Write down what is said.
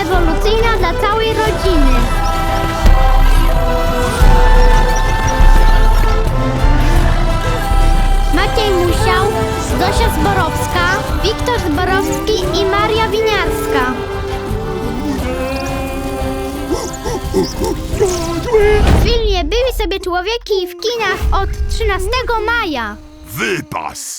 ewolucyjna dla całej rodziny. Maciej Musiał, Zosia Zborowska, Wiktor Zborowski i Maria Winiarska. W filmie Byli sobie człowieki w kinach od 13 maja. Wypas!